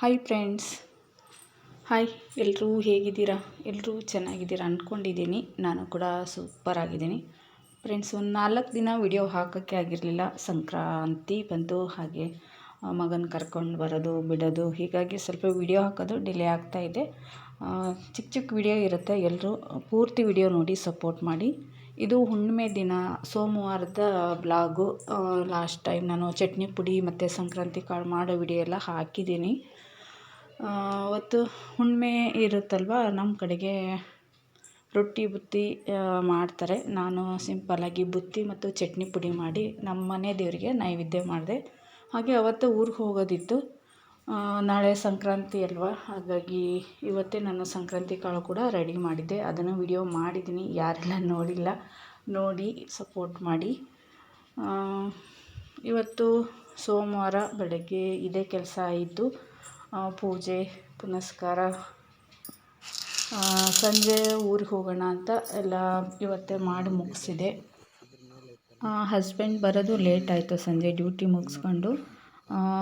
Hi friends hi ಎಲ್ಲರೂ ಹೇಗಿದ್ದೀರಾ? ಎಲ್ಲರೂ ಚೆನ್ನಾಗಿದ್ದೀರಾ ಅಂದ್ಕೊಂಡಿದ್ದೀನಿ. ನಾನು ಕೂಡ ಸೂಪರ್ ಆಗಿದ್ದೀನಿ. ಫ್ರೆಂಡ್ಸ್ ಒಂದು ನಾಲ್ಕು ದಿನ ವಿಡಿಯೋ ಹಾಕೋಕ್ಕೆ ಆಗಿರಲಿಲ್ಲ. ಸಂಕ್ರಾಂತಿ ಬಂತು, ಹಾಗೆ ಮಗನ ಕರ್ಕೊಂಡು ಬರೋದು, ಬಿಡೋದು, ಹೀಗಾಗಿ ಸ್ವಲ್ಪ ವಿಡಿಯೋ ಹಾಕೋದು ಡಿಲೇ ಆಗ್ತಾಯಿದೆ ಚಿಕ್ಕ ಚಿಕ್ಕ ವಿಡಿಯೋ ಇರುತ್ತೆ. ಎಲ್ಲರೂ ಪೂರ್ತಿ ವಿಡಿಯೋ ನೋಡಿ ಸಪೋರ್ಟ್ ಮಾಡಿ. ಇದು ಹುಣ್ಣಿಮೆ ದಿನ, ಸೋಮವಾರದ ಬ್ಲಾಗು ಲಾಸ್ಟ್ ಟೈಮ್ ನಾನು ಚಟ್ನಿ ಪುಡಿ ಮತ್ತು ಸಂಕ್ರಾಂತಿ ಕಾಳು ಮಾಡೋ ವಿಡಿಯೋ ಎಲ್ಲ ಹಾಕಿದ್ದೀನಿ. ಅವತ್ತು ಹುಣ್ಣಿಮೆ ಇರುತ್ತಲ್ವ? ನಮ್ಮ ಕಡೆಗೆ ರೊಟ್ಟಿ, ಬುತ್ತಿ ಮಾಡ್ತಾರೆ. ನಾನು ಸಿಂಪಲ್ಲಾಗಿ ಬುತ್ತಿ ಮತ್ತು ಚಟ್ನಿ ಪುಡಿ ಮಾಡಿ ನಮ್ಮ ಮನೆ ದೇವರಿಗೆ ನೈವೇದ್ಯ ಮಾಡಿದೆ. ಹಾಗೆ ಅವತ್ತು ಊರಿಗೆ ಹೋಗೋದಿತ್ತು. ನಾಳೆ ಸಂಕ್ರಾಂತಿ ಅಲ್ವಾ? ಹಾಗಾಗಿ ಇವತ್ತೇ ನಾನು ಸಂಕ್ರಾಂತಿ ಕಾಳು ಕೂಡ ರೆಡಿ ಮಾಡಿದ್ದೆ. ಅದನ್ನು ವಿಡಿಯೋ ಮಾಡಿದ್ದೀನಿ. ಯಾರೆಲ್ಲ ನೋಡಿಲ್ಲ, ನೋಡಿ ಸಪೋರ್ಟ್ ಮಾಡಿ. ಇವತ್ತು ಸೋಮವಾರ ಬೆಳಗ್ಗೆ ಇದೇ ಕೆಲಸ ಆಯಿತು ಪೂಜೆ, ಪುನಸ್ಕಾರ ಸಂಜೆ ಊರಿಗೆ ಹೋಗೋಣ ಅಂತ ಎಲ್ಲ ಇವತ್ತೇ ಮಾಡಿ ಮುಗಿಸಿದೆ. ಹಸ್ಬೆಂಡ್ ಬರೋದು ಲೇಟ್ ಆಯಿತು ಸಂಜೆ ಡ್ಯೂಟಿ ಮುಗಿಸ್ಕೊಂಡು.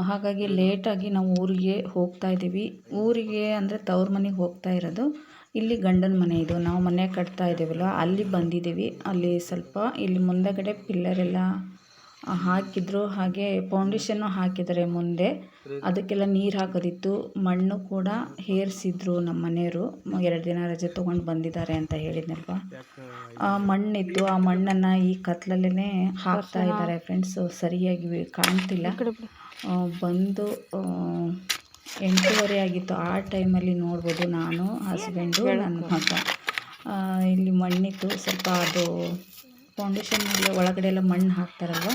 ಹಾಗಾಗಿ ಲೇಟಾಗಿ ನಾವು ಊರಿಗೆ ಹೋಗ್ತಾ ಇದ್ದೀವಿ. ಊರಿಗೆ ಅಂದರೆ ತವ್ರ ಮನೆಗೆ ಹೋಗ್ತಾ ಇರೋದು. ಇಲ್ಲಿ ಗಂಡನ ಮನೆ ಇದು. ನಾವು ಮನೆ ಕಟ್ತಾ ಇದ್ದೀವಲ್ಲ, ಅಲ್ಲಿ ಬಂದಿದ್ದೀವಿ. ಅಲ್ಲಿ ಸ್ವಲ್ಪ ಇಲ್ಲಿ ಮುಂದಗಡೆ ಪಿಲ್ಲರೆಲ್ಲ ಹಾಕಿದ್ರು ಹಾಗೆ ಫೌಂಡೇಶನ್ನು ಹಾಕಿದ್ದಾರೆ ಮುಂದೆ. ಅದಕ್ಕೆಲ್ಲ ನೀರು ಹಾಕೋದಿತ್ತು. ಮಣ್ಣು ಕೂಡ ಹೇರಿಸಿದ್ರು ನಮ್ಮ ಮನೆಯವರು. ಎರಡು ದಿನ ರಜೆ ತೊಗೊಂಡು ಬಂದಿದ್ದಾರೆ ಅಂತ ಹೇಳಿದ್ನಲ್ವ? ಆ ಮಣ್ಣಿತ್ತು ಆ ಮಣ್ಣನ್ನು ಈ ಕತ್ಲಲ್ಲೇ ಹಾಕ್ತಾ ಇದ್ದಾರೆ ಫ್ರೆಂಡ್ಸ್ ಸರಿಯಾಗಿ ಕಾಣ್ತಿಲ್ಲ. ಬಂದು ಎಂಟೂವರೆ ಆಗಿತ್ತು. ಆ ಟೈಮಲ್ಲಿ ನೋಡ್ಬೋದು ನಾನು ಹಸ್ಬೆಂಡು ನನ್ನ ಮಗ. ಇಲ್ಲಿ ಮಣ್ಣಿತ್ತು ಸ್ವಲ್ಪ ಅದು ಫೌಂಡೇಶನ್ ಒಳಗಡೆ ಎಲ್ಲ ಮಣ್ಣು ಹಾಕ್ತಾರಲ್ವ?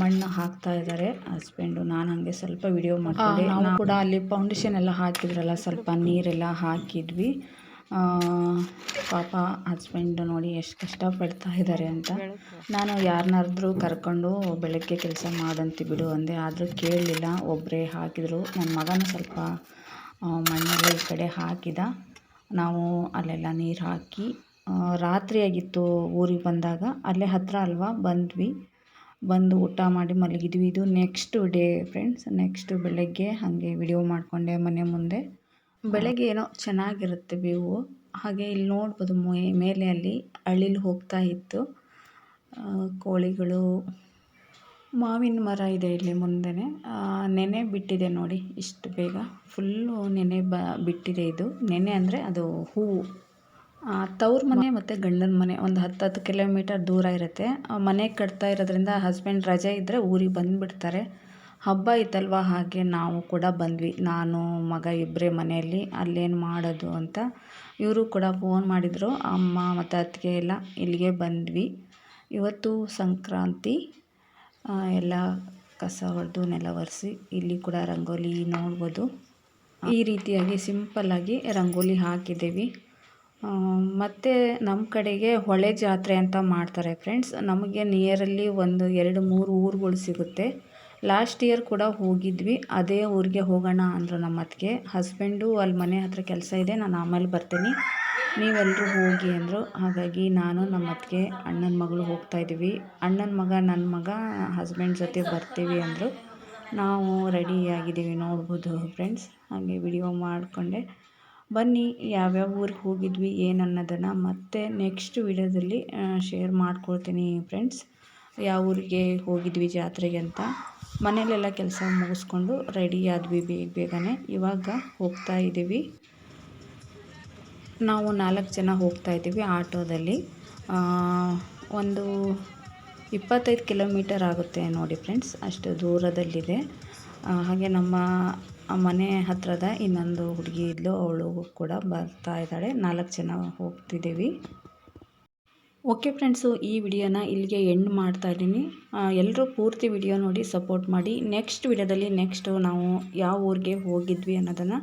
ಮಣ್ಣು ಹಾಕ್ತಾ ಇದ್ದಾರೆ ಹಸ್ಬೆಂಡು ನಾನು ಹಾಗೆ ಸ್ವಲ್ಪ ವಿಡಿಯೋ ಮಾಡ್ಕೊಂಡೆ. ನಾವು ಕೂಡ ಅಲ್ಲಿ ಫೌಂಡೇಶನ್ ಎಲ್ಲ ಹಾಕಿದ್ರಲ್ಲ ಸ್ವಲ್ಪ ನೀರೆಲ್ಲ ಹಾಕಿದ್ವಿ. ಪಾಪ ಹಸ್ಬೆಂಡ್ ನೋಡಿ ಎಷ್ಟು ಕಷ್ಟಪಡ್ತಾ ಇದ್ದಾರೆ ಅಂತ. ನಾನು ಯಾರನ್ನಾದ್ರೂ ಕರ್ಕೊಂಡು ಬೆಳಗ್ಗೆ ಕೆಲಸ ಮಾಡಂತಿ ಬಿಡು ಅಂದೆ. ಆದರೂ ಕೇಳಲಿಲ್ಲ. ಒಬ್ಬರೇ ಹಾಕಿದರು. ನನ್ನ ಮಗನೂ ಸ್ವಲ್ಪ ಮಣ್ಣೆಲ್ಲ ಈ ಕಡೆ ಹಾಕಿದ. ನಾವು ಅಲ್ಲೆಲ್ಲ ನೀರು ಹಾಕಿ ರಾತ್ರಿ ಆಗಿತ್ತು ಊರಿಗೆ ಬಂದಾಗ. ಅಲ್ಲೇ ಹತ್ತಿರ ಅಲ್ವಾ? ಬಂದ್ವಿ. ಬಂದು ಊಟ ಮಾಡಿ ಮಲಗಿದ್ವಿ. ಇದು ನೆಕ್ಸ್ಟ್ ಡೇ ಫ್ರೆಂಡ್ಸ್ ನೆಕ್ಸ್ಟ್ ಬೆಳಗ್ಗೆ ಹಾಗೆ ವಿಡಿಯೋ ಮಾಡಿಕೊಂಡೆ ಮನೆ ಮುಂದೆ. ಬೆಳಗ್ಗೆ ಏನೋ ಚೆನ್ನಾಗಿರುತ್ತೆ ವ್ಯೂವು ಹಾಗೆ ಇಲ್ಲಿ ನೋಡ್ಬೋದು ಮೇಲೆ ಅಲ್ಲಿ ಅಳಿಲು ಹೋಗ್ತಾ ಇತ್ತು. ಕೋಳಿಗಳು ಮಾವಿನ ಮರ ಇದೆ ಇಲ್ಲಿ ಮುಂದೆನೆ. ನೆನೆ ಬಿಟ್ಟಿದೆ ನೋಡಿ. ಇಷ್ಟು ಬೇಗ. ಫುಲ್ಲು ನೆನೆ ಬ ಬಿಟ್ಟಿದೆ ಇದು. ನೆನೆ ಅಂದರೆ ಅದು ಹೂವು. ತವ್ರ ಮನೆ ಮತ್ತು ಗಂಡನ ಮನೆ, ಒಂದು ಹತ್ತು ಹತ್ತು ಕಿಲೋಮೀಟರ್ ದೂರ ಇರುತ್ತೆ. ಮನೆ ಕಟ್ತಾ ಇರೋದ್ರಿಂದ ಹಸ್ಬೆಂಡ್ ರಜೆ ಇದ್ದರೆ ಊರಿಗೆ ಬಂದುಬಿಡ್ತಾರೆ. ಹಬ್ಬ ಇತ್ತಲ್ವ ಹಾಗೆ ನಾವು ಕೂಡ ಬಂದ್ವಿ. ನಾನು, ಮಗ ಇಬ್ಬರೇ ಮನೆಯಲ್ಲಿ, ಅಲ್ಲೇನು ಮಾಡೋದು ಅಂತ. ಇವರು ಕೂಡ ಫೋನ್ ಮಾಡಿದರು. ಅಮ್ಮ ಮತ್ತು ಅತ್ತಿಗೆ ಎಲ್ಲ ಇಲ್ಲಿಗೆ ಬಂದ್ವಿ. ಇವತ್ತು ಸಂಕ್ರಾಂತಿ ಎಲ್ಲ ಕಸ ಹೊಡೆದು ನೆಲ ಒರೆಸಿ ಇಲ್ಲಿ ಕೂಡ ರಂಗೋಲಿ ನೋಡ್ಬೋದು. ಈ ರೀತಿಯಾಗಿ ಸಿಂಪಲ್ಲಾಗಿ ರಂಗೋಲಿ ಹಾಕಿದ್ದೀವಿ. ಮತ್ತು ನಮ್ಮ ಕಡೆಗೆ ಹೊಳೆ ಜಾತ್ರೆ ಅಂತ ಮಾಡ್ತಾರೆ ಫ್ರೆಂಡ್ಸ್ ನಮಗೆ ನಿಯರಲ್ಲಿ ಒಂದು ಎರಡು ಮೂರು ಊರುಗಳು ಸಿಗುತ್ತೆ. ಲಾಸ್ಟ್ ಇಯರ್ ಕೂಡ ಹೋಗಿದ್ವಿ. ಅದೇ ಊರಿಗೆ ಹೋಗೋಣ ಅಂದರು ನಮ್ಮ ಅತ್ತಿಗೆ. ಹಸ್ಬೆಂಡು ಅಲ್ಲಿ ಮನೆ ಹತ್ರ ಕೆಲಸ ಇದೆ. ನಾನು ಆಮೇಲೆ ಬರ್ತೀನಿ. ನೀವೆಲ್ಲರೂ ಹೋಗಿ ಅಂದರು. ಹಾಗಾಗಿ ನಾನು ನಮ್ಮ ಅತ್ತಿಗೆ ಅಣ್ಣನ ಮಗಳು ಹೋಗ್ತಾಯಿದ್ವಿ ಅಣ್ಣನ ಮಗ ನನ್ನ ಮಗ ಹಸ್ಬೆಂಡ್ ಜೊತೆ ಬರ್ತೀವಿ ಅಂದರು. ನಾವು ರೆಡಿ ಆಗಿದ್ದೀವಿ ನೋಡ್ಬೋದು ಫ್ರೆಂಡ್ಸ್ ಹಾಗೆ ವಿಡಿಯೋ ಮಾಡಿಕೊಂಡೆ. ಬನ್ನಿ, ಯಾವ್ಯಾವ ಊರಿಗೆ ಹೋಗಿದ್ವಿ ಏನು ಅನ್ನೋದನ್ನು ಮತ್ತೆ ನೆಕ್ಸ್ಟ್ ವಿಡಿಯೋದಲ್ಲಿ ಶೇರ್ ಮಾಡ್ಕೊಳ್ತೀನಿ ಫ್ರೆಂಡ್ಸ್ ಯಾವ ಊರಿಗೆ ಹೋಗಿದ್ವಿ ಜಾತ್ರೆಗೆ ಅಂತ. ಮನೆಯಲ್ಲೆಲ್ಲ ಕೆಲಸ ಮುಗಿಸ್ಕೊಂಡು ರೆಡಿ ಆದ್ವಿ ಬೇಗ ಬೇಗನೆ. ಇವಾಗ ಹೋಗ್ತಾ ಇದ್ದೀವಿ ನಾವು ನಾಲ್ಕು ಜನ ಹೋಗ್ತಾ ಇದ್ದೀವಿ ಆಟೋದಲ್ಲಿ. ಒಂದು ಇಪ್ಪತ್ತೈದು ಕಿಲೋಮೀಟರ್ ಆಗುತ್ತೆ ನೋಡಿ ಫ್ರೆಂಡ್ಸ್ ಅಷ್ಟು ದೂರದಲ್ಲಿದೆ. ಹಾಗೆ ನಮ್ಮ ಮನೆ ಹತ್ತಿರದ ಇನ್ನೊಂದು ಹುಡುಗಿ ಇದ್ಲು. ಅವಳು ಕೂಡ ಬರ್ತಾ ಇದ್ದಾಳೆ. ನಾಲ್ಕು ಜನ ಹೋಗ್ತಿದ್ದೀವಿ. ಓಕೆ ಫ್ರೆಂಡ್ಸು, ಈ ವಿಡಿಯೋನ ಇಲ್ಲಿಗೆ ಎಂಡ್ ಮಾಡ್ತಾ ಇದ್ದೀನಿ. ಎಲ್ಲರೂ ಪೂರ್ತಿ ವಿಡಿಯೋ ನೋಡಿ ಸಪೋರ್ಟ್ ಮಾಡಿ. ನೆಕ್ಸ್ಟ್ ವಿಡಿಯೋದಲ್ಲಿ ನೆಕ್ಸ್ಟು ನಾವು ಯಾವ ಊರಿಗೆ ಹೋಗಿದ್ವಿ ಅನ್ನೋದನ್ನು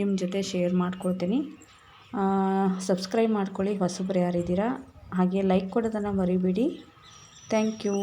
ನಿಮ್ಮ ಜೊತೆ ಶೇರ್ ಮಾಡ್ಕೊಳ್ತೀನಿ. ಸಬ್ಸ್ಕ್ರೈಬ್ ಮಾಡ್ಕೊಳ್ಳಿ. ಹೊಸಬ್ರು ಯಾರಿದ್ದೀರಾ, ಹಾಗೆ ಲೈಕ್ ಕೊಡೋದನ್ನು ಮರಿಬೇಡಿ. Thank you.